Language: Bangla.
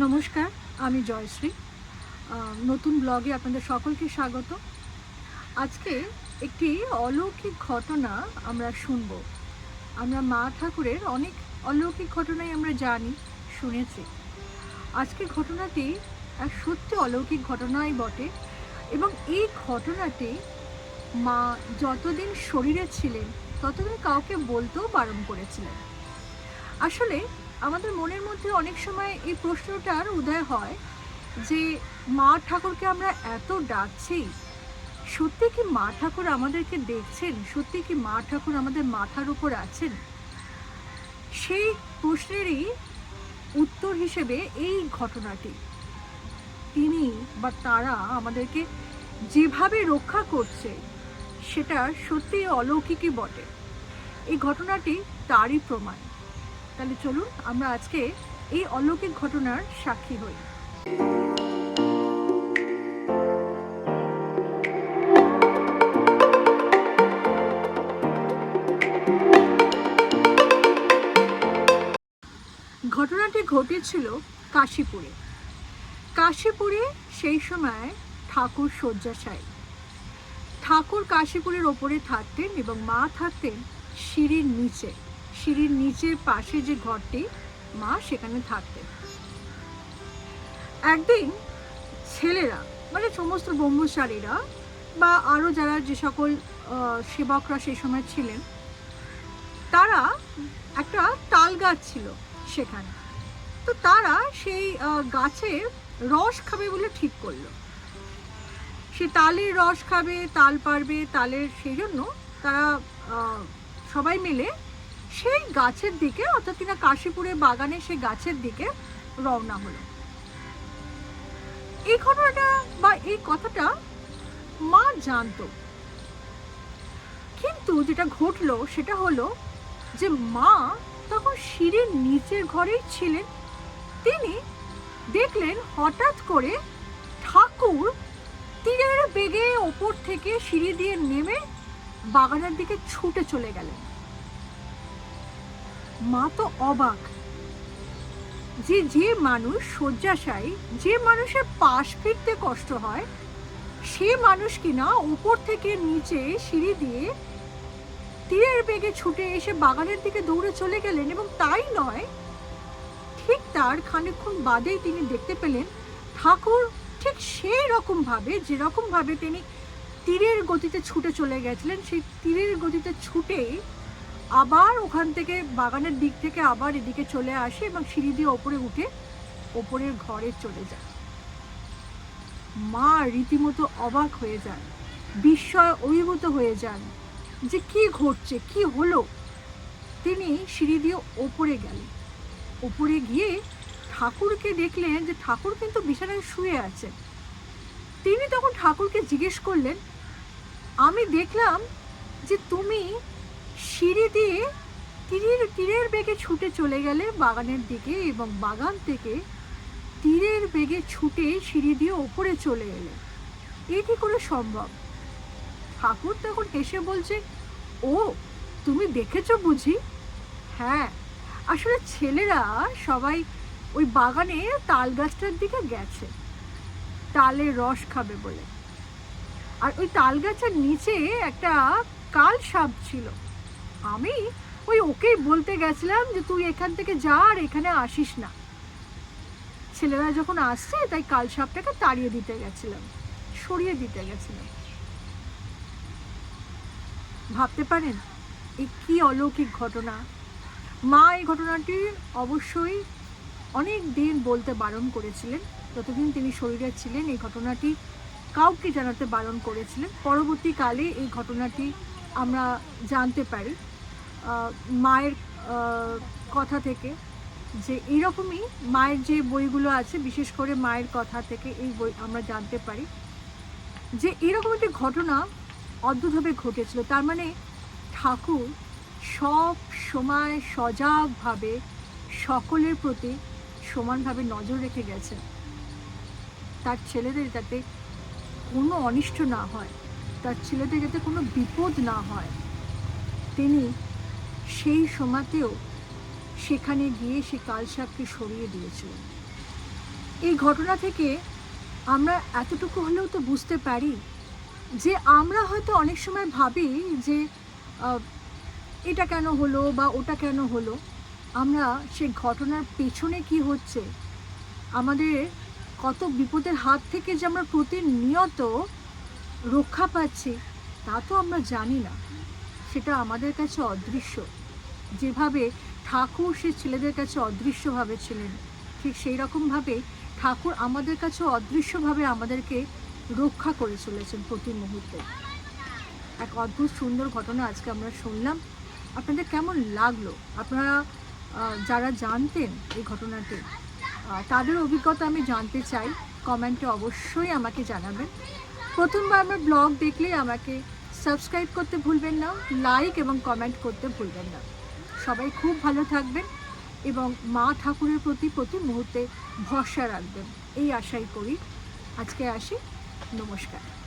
নমস্কার, আমি জয়শ্রী। নতুন ব্লগে আপনাদের সকলকে স্বাগত। আজকে একটি অলৌকিক ঘটনা আমরা শুনব। আমরা মা ঠাকুরের অনেক অলৌকিক ঘটনাই আমরা জানি, শুনেছি। আজকের ঘটনাটি এক সত্যি অলৌকিক ঘটনাই বটে এবং এই ঘটনাটি মা যতদিন শরীরে ছিলেন, ততদিন কাউকে বলতেও বারণ করেছিলেন। আসলে আমাদের মনের মধ্যে অনেক সময় এই প্রশ্নটার উদয় হয় যে, মা ঠাকুরকে আমরা এত ডাকছি, সত্যি কি মা ঠাকুর আমাদেরকে দেখছেন? সত্যি কি মা ঠাকুর আমাদের মাথার উপর আছেন? সেই প্রশ্নেরই উত্তর হিসেবে এই ঘটনাটি। তিনি বা তারা আমাদেরকে যেভাবে রক্ষা করছে, সেটা সত্যি অলৌকিকই বটে। এই ঘটনাটি তারই প্রমাণ। তাহলে চলুন আমরা আজকে এই অলৌকিক ঘটনার সাক্ষী হই। ঘটনাটি ঘটেছিল কাশীপুরে। কাশীপুরে সেই সময় ঠাকুর শয্যাশায়ী। ঠাকুর কাশীপুরের ওপরে থাকতেন এবং মা থাকতেন সিঁড়ির নিচে। সিঁড়ির নিচের পাশে যে ঘরটি, মা সেখানে থাকতেন। একদিন ছেলেরা মানে সমস্ত ব্রহ্মচারীরা বা আরও যারা যে সকল সেবকরা সেই সময় ছিলেন, তারা একটা তাল গাছ ছিল সেখানে। তো তারা সেই গাছের রস খাবে বলে ঠিক করল। সে তালের রস খাবে, তাল পারবে তালের সেই জন্য তারা সবাই মিলে সেই গাছের দিকে, অর্থাৎ কিনা কাশীপুরে বাগানে সেই গাছের দিকে রওনা হলো। এই ঘটনাটা বা এই কথাটা মা জানতো। কিন্তু যেটা ঘটলো সেটা হলো যে মা তখন সিঁড়ির নিচের ঘরেই ছিলেন। তিনি দেখলেন হঠাৎ করে ঠাকুর তীরের বেগে ওপর থেকে সিঁড়ি দিয়ে নেমে বাগানের দিকে ছুটে চলে গেলেন। মা তো অবাক। যে যে মানুষ শয্যাশায়ী, যে মানুষের পাশ ফিরতে কষ্ট হয়, সে মানুষ কিনা উপর থেকে নিচে সিঁড়ি দিয়ে তীরের বেগে ছুটে এসে বাগানের দিকে দৌড়ে চলে গেলেন এবং তাই নয়, ঠিক তার খানিকক্ষণ বাদেই তিনি দেখতে পেলেন ঠাকুর ঠিক সেই রকম ভাবে যেরকম ভাবে তিনি তীরের গতিতে ছুটে চলে গেছিলেন, সেই তীরের গতিতে ছুটে আবার ওখান থেকে বাগানের দিক থেকে আবার এদিকে চলে আসে এবং সিঁড়ি দিয়ে ওপরে উঠে ওপরের ঘরে চলে যায়। মা রীতিমতো অবাক হয়ে যান, বিস্ময় অভিভূত হয়ে যান যে কি ঘটছে, কি হলো? তিনি সিঁড়ি দিয়ে ওপরে গেলেন। ওপরে গিয়ে ঠাকুরকে দেখলেন যে ঠাকুর কিন্তু বিছানায় শুয়ে আছে তিনি তখন ঠাকুরকে জিজ্ঞেস করলেন, আমি দেখলাম যে তুমি সিঁড়ি দিয়ে তীরের তীরের বেগে ছুটে চলে গেলে বাগানের দিকে এবং বাগান থেকে তীরের বেগে ছুটে সিঁড়ি দিয়ে ওপরে চলে এলে। এ কি করে সম্ভব? ঠাকুর তখন এসে বলছে, ও, তুমি দেখেছ বুঝি? হ্যাঁ আসলে ছেলেরা সবাই ওই বাগানে তাল গাছটার দিকে গেছে। তালের রস খাবে বলে। আর ওই তাল গাছের নিচে একটা কাল সাপ ছিল। আমি ওই ওকেই বলতে গেছিলাম যে তুই এখান থেকে যা আর এখানে আসিস না। ছেলেরা যখন আসছে, তাই কাল সাপটাকে তাড়িয়ে দিতে গেছিলাম, সরিয়ে দিতে গেছিলাম। ভাবতে পারেন এই কি অলৌকিক ঘটনা? মা এই ঘটনাটি অবশ্যই অনেক দিন বলতে বারণ করেছিলেন। যতদিন তিনি শরীরে ছিলেন, এই ঘটনাটি কাউকে জানাতে বারণ করেছিলেন। পরবর্তীকালে এই ঘটনাটি আমরা জানতে পারি। মায়ের কথা থেকে যে এইরকমই মায়ের যে বইগুলো আছে, বিশেষ করে মায়ের কথা থেকে এই বই আমরা জানতে পারি যে এরকম একটি ঘটনা অদ্ভুতভাবে ঘটেছিল। তার মানে ঠাকুর সব সময় সজাগভাবে সকলের প্রতি সমানভাবে নজর রেখে গেছেন। তার ছেলেদের যাতে কোনো অনিষ্ট না হয়, তার ছেলেদের যাতে কোনো বিপদ না হয়, তিনি সেই সময়তেও সেখানে গিয়ে সে কালসাপকে সরিয়ে দিয়েছিল। এই ঘটনা থেকে আমরা এতটুকু হলেও তো বুঝতে পারি যে আমরা হয়তো অনেক সময় ভাবি যে এটা কেন হলো বা ওটা কেন হলো? আমরা সেই ঘটনার পেছনে কি হচ্ছে? আমাদের কত বিপদের হাত থেকে যে আমরা প্রতিনিয়ত রক্ষা পাচ্ছি, তা তো আমরা জানি না। সেটা আমাদের কাছে অদৃশ্য। যেভাবে ঠাকুর সে ছেলেদের কাছে অদৃশ্যভাবে ছিলেন, ঠিক সেই রকমভাবে ঠাকুর আমাদের কাছে অদৃশ্যভাবে আমাদেরকে রক্ষা করে চলেছেন প্রতি মুহূর্তে। এক অদ্ভুত সুন্দর ঘটনা আজকে আমরা শুনলাম। আপনাদের কেমন লাগল? আপনারা যারা জানতেন এই ঘটনাটি তাদের অভিজ্ঞতা আমি জানতে চাই। কমেন্টে অবশ্যই আমাকে জানাবেন। প্রথমবার আমার ব্লগ দেখলে আমাকে সাবস্ক্রাইব করতে ভুলবেন না, লাইক এবং কমেন্ট করতে ভুলবেন না। সবাই খুব ভালো থাকবেন এবং মা ঠাকুরের প্রতি প্রতি মুহূর্তে ভরসা রাখবেন। এই আশাই করি। আজকে আসি। নমস্কার।